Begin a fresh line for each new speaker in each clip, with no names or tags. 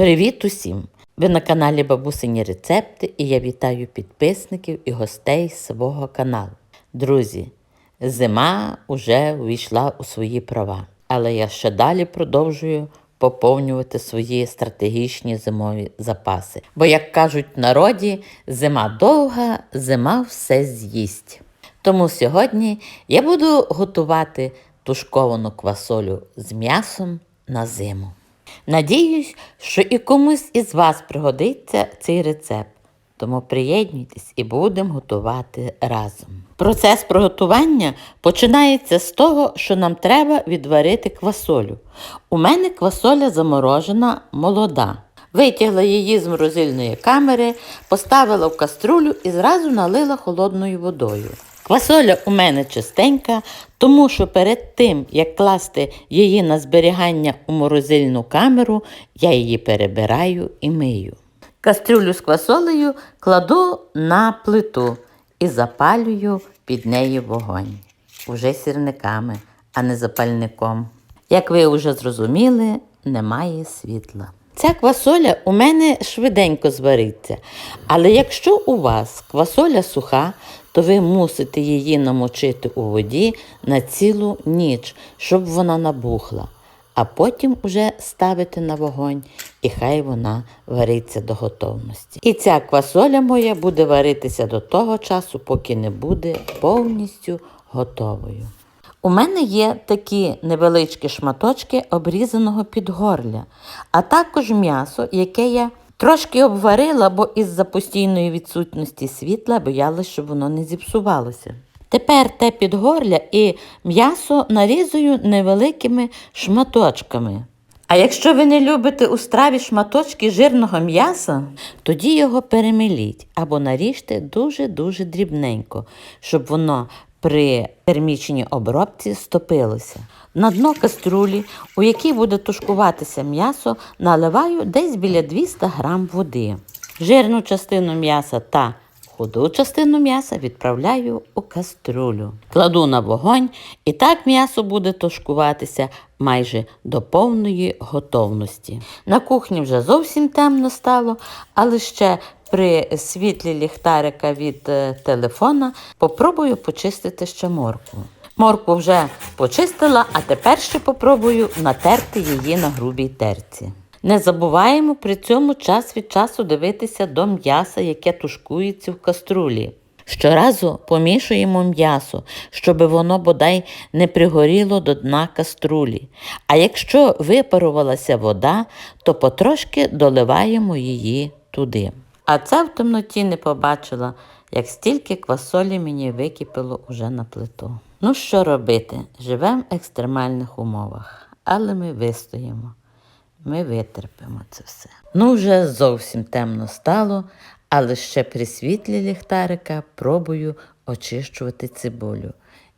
Привіт усім! Ви на каналі Бабусині Рецепти і я вітаю підписників і гостей свого каналу. Друзі, зима вже увійшла у свої права, але я ще далі продовжую поповнювати свої стратегічні зимові запаси. Бо, як кажуть в народі, зима довга, зима все з'їсть. Тому сьогодні я буду готувати тушковану квасолю з м'ясом на зиму. Надіюсь, що і комусь із вас пригодиться цей рецепт. Тому приєднуйтесь і будемо готувати разом. Процес приготування починається з того, що нам треба відварити квасолю. У мене квасоля заморожена молода. Витягла її з морозильної камери, поставила в каструлю і зразу налила холодною водою. Квасоля у мене чистенька, тому що перед тим, як класти її на зберігання у морозильну камеру, я її перебираю і мию. Кастрюлю з квасолею кладу на плиту і запалюю під нею вогонь. Уже сірниками, а не запальником. Як ви вже зрозуміли, немає світла. Ця квасоля у мене швиденько звариться, але якщо у вас квасоля суха, то ви мусите її намочити у воді на цілу ніч, щоб вона набухла, а потім уже ставити на вогонь і хай вона вариться до готовності. І ця квасоля моя буде варитися до того часу, поки не буде повністю готовою. У мене є такі невеличкі шматочки обрізаного підгорля, а також м'ясо, яке я трошки обварила, бо із-за постійної відсутності світла боялась, щоб воно не зіпсувалося. Тепер те підгорля і м'ясо нарізую невеликими шматочками. А якщо ви не любите у страві шматочки жирного м'яса, тоді його перемеліть або наріжте дуже-дуже дрібненько, щоб воно при термічній обробці стопилося. На дно каструлі, у якій буде тушкуватися м'ясо, наливаю десь біля 200 г води. Жирну частину м'яса та худу частину м'яса відправляю у каструлю. Кладу на вогонь, і так м'ясо буде тушкуватися майже до повної готовності. На кухні вже зовсім темно стало, але ще при світлі ліхтарика від е, телефона попробую почистити ще моркву. Моркву вже почистила, а тепер ще попробую натерти її на грубій терці. Не забуваємо при цьому час від часу дивитися до м'яса, яке тушкується в каструлі. Щоразу помішуємо м'ясо, щоб воно бодай не пригоріло до дна каструлі. А якщо випарувалася вода, то потрошки доливаємо її туди. А це в темноті не побачила, як стільки квасолі мені википіло уже на плиту. Ну що робити? Живемо в екстремальних умовах, але ми вистоїмо. Ми витерпимо це все. Ну, вже зовсім темно стало, але ще при світлі ліхтарика пробую очищувати цибулю,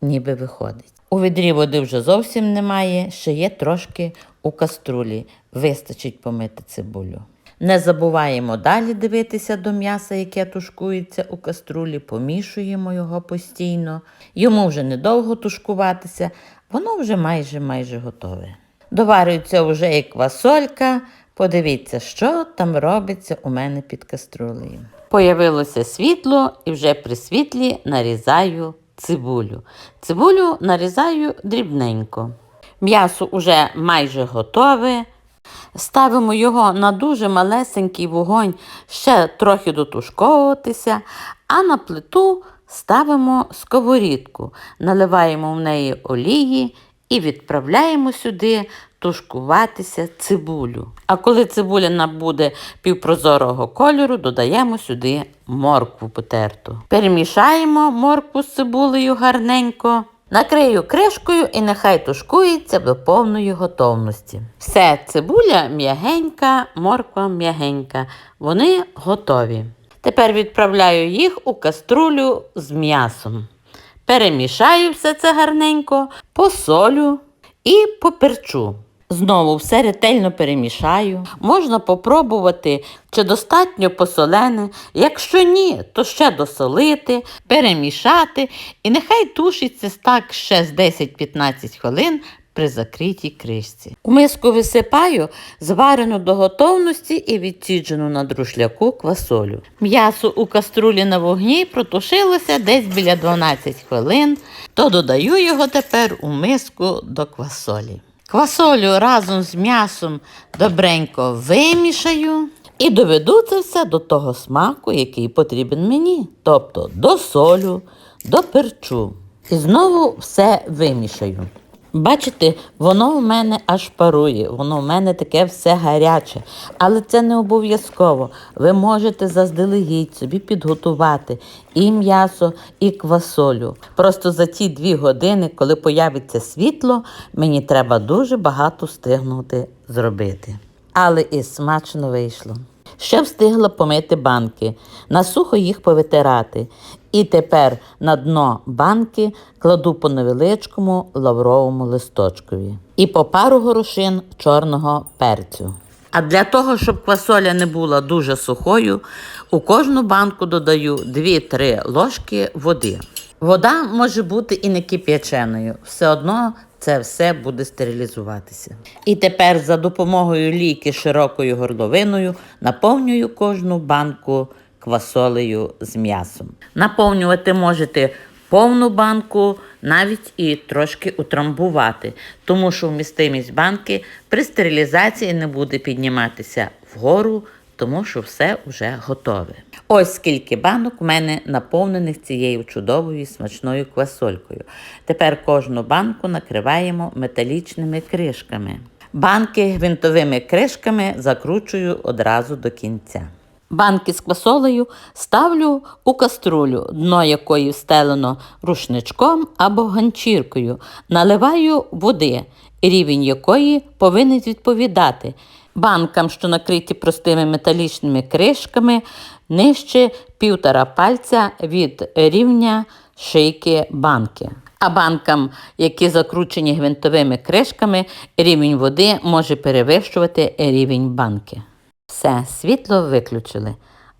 ніби виходить. У відрі води вже зовсім немає, ще є трошки у каструлі. Вистачить помити цибулю. Не забуваємо далі дивитися до м'яса, яке тушкується у каструлі, помішуємо його постійно. Йому вже недовго тушкуватися, воно вже майже майже готове. Доварюється вже і квасолька. Подивіться, що там робиться у мене під каструлею. Появилося світло і вже при світлі нарізаю цибулю. Цибулю нарізаю дрібненько. М'ясо вже майже готове. Ставимо його на дуже малесенький вогонь, ще трохи дотушковуватися, а на плиту ставимо сковорідку, наливаємо в неї олії і відправляємо сюди тушкуватися цибулю. А коли цибуля набуде півпрозорого кольору, додаємо сюди моркву потерту. Перемішаємо моркву з цибулею гарненько. Накрию кришкою і нехай тушкується до повної готовності. Все, цибуля м'ягенька, морква м'ягенька. Вони готові. Тепер відправляю їх у каструлю з м'ясом. Перемішаю все це гарненько, посолю і поперчу. Знову все ретельно перемішаю. Можна попробувати, чи достатньо посолене. Якщо ні, то ще досолити, перемішати і нехай тушиться так ще з 10-15 хвилин при закритій кришці. У миску висипаю зварену до готовності і відсіджену на друшляку квасолю. М'ясо у каструлі на вогні протушилося десь біля 12 хвилин, то додаю його тепер у миску до квасолі. Квасолю разом з м'ясом добренько вимішаю і доведу це все до того смаку, який потрібен мені, тобто до солю, до перчу. І знову все вимішаю. Бачите, воно в мене аж парує, воно в мене таке все гаряче, але це не обов'язково. Ви можете заздалегідь собі підготувати і м'ясо, і квасолю. Просто за ті дві години, коли появиться світло, мені треба дуже багато встигнути зробити. Але і смачно вийшло. Ще встигла помити банки, на сухо їх повитирати. І тепер на дно банки кладу по невеличкому лавровому листочкові і по пару горошин чорного перцю. А для того, щоб квасоля не була дуже сухою, у кожну банку додаю 2-3 ложки води. Вода може бути і не кип'яченою, все одно це все буде стерилізуватися. І тепер за допомогою ліки широкою горловиною наповнюю кожну банку квасолею з м'ясом. Наповнювати можете повну банку, навіть і трошки утрамбувати, тому що вмістимість банки при стерилізації не буде підніматися вгору, тому що все вже готове. Ось скільки банок у мене наповнених цією чудовою смачною квасолькою. Тепер кожну банку накриваємо металічними кришками. Банки гвинтовими кришками закручую одразу до кінця. Банки з квасолею ставлю у каструлю, дно якої встелено рушничком або ганчіркою. Наливаю води, рівень якої повинен відповідати. Банкам, що накриті простими металічними кришками, нижче півтора пальця від рівня шийки банки. А банкам, які закручені гвинтовими кришками, рівень води може перевищувати рівень банки. Все, світло виключили,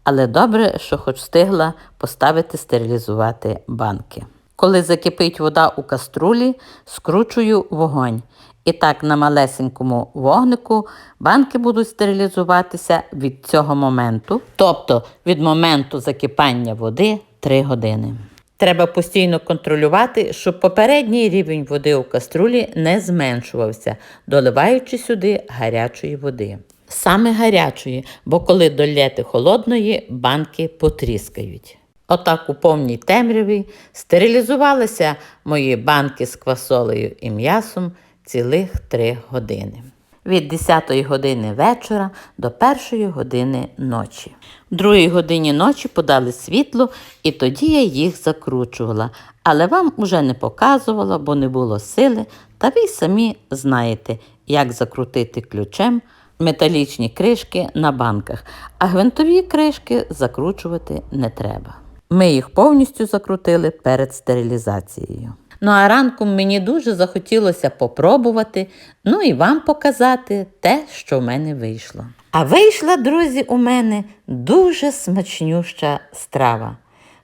але добре, що хоч встигла поставити стерилізувати банки. Коли закипить вода у каструлі, скручую вогонь. І так на малесенькому вогнику банки будуть стерилізуватися від цього моменту, тобто від моменту закипання води 3 години. Треба постійно контролювати, щоб попередній рівень води у каструлі не зменшувався, доливаючи сюди гарячої води. Саме гарячої, бо коли долєте холодної, банки потріскають. Отак у повній темряві стерилізувалися мої банки з квасолею і м'ясом цілих три години. Від 10 години вечора до 1 години ночі. В 2 годині ночі подали світло, і тоді я їх закручувала, але вам уже не показувала, бо не було сили, та ви самі знаєте, як закрутити ключем металічні кришки на банках, а гвинтові кришки закручувати не треба. Ми їх повністю закрутили перед стерилізацією. Ну а ранком мені дуже захотілося попробувати, ну і вам показати те, що в мене вийшло. А вийшла, друзі, у мене дуже смачнюща страва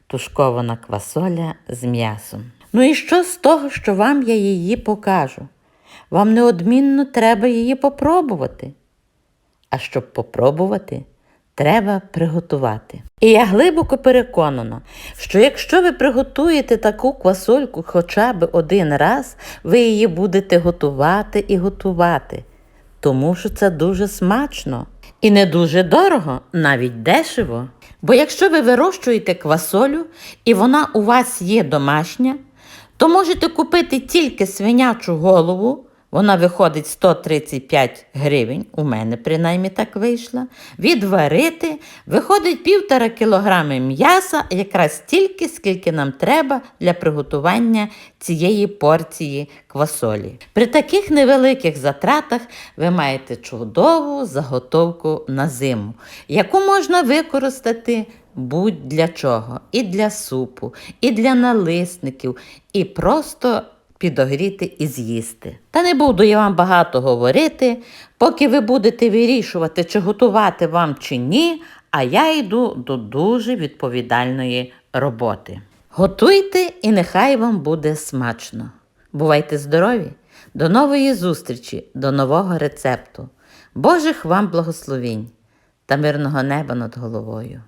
тушкована квасоля з м'ясом. Ну і що з того, що вам я її покажу? Вам неодмінно треба її попробувати. А щоб попробувати, треба приготувати. І я глибоко переконана, що якщо ви приготуєте таку квасольку хоча б один раз, ви її будете готувати і готувати, тому що це дуже смачно і не дуже дорого, навіть дешево. Бо якщо ви вирощуєте квасолю і вона у вас є домашня, то можете купити тільки свинячу голову. Вона виходить 135 гривень, у мене принаймні так вийшла. Відварити, виходить півтора кілограми м'яса, якраз стільки, скільки нам треба для приготування цієї порції квасолі. При таких невеликих затратах ви маєте чудову заготовку на зиму, яку можна використати будь для чого. І для супу, і для налисників, і просто підогріти і з'їсти. Та не буду я вам багато говорити, поки ви будете вирішувати, чи готувати вам чи ні, а я йду до дуже відповідальної роботи. Готуйте і нехай вам буде смачно. Бувайте здорові! До нової зустрічі, до нового рецепту. Божих вам благословінь та мирного неба над головою.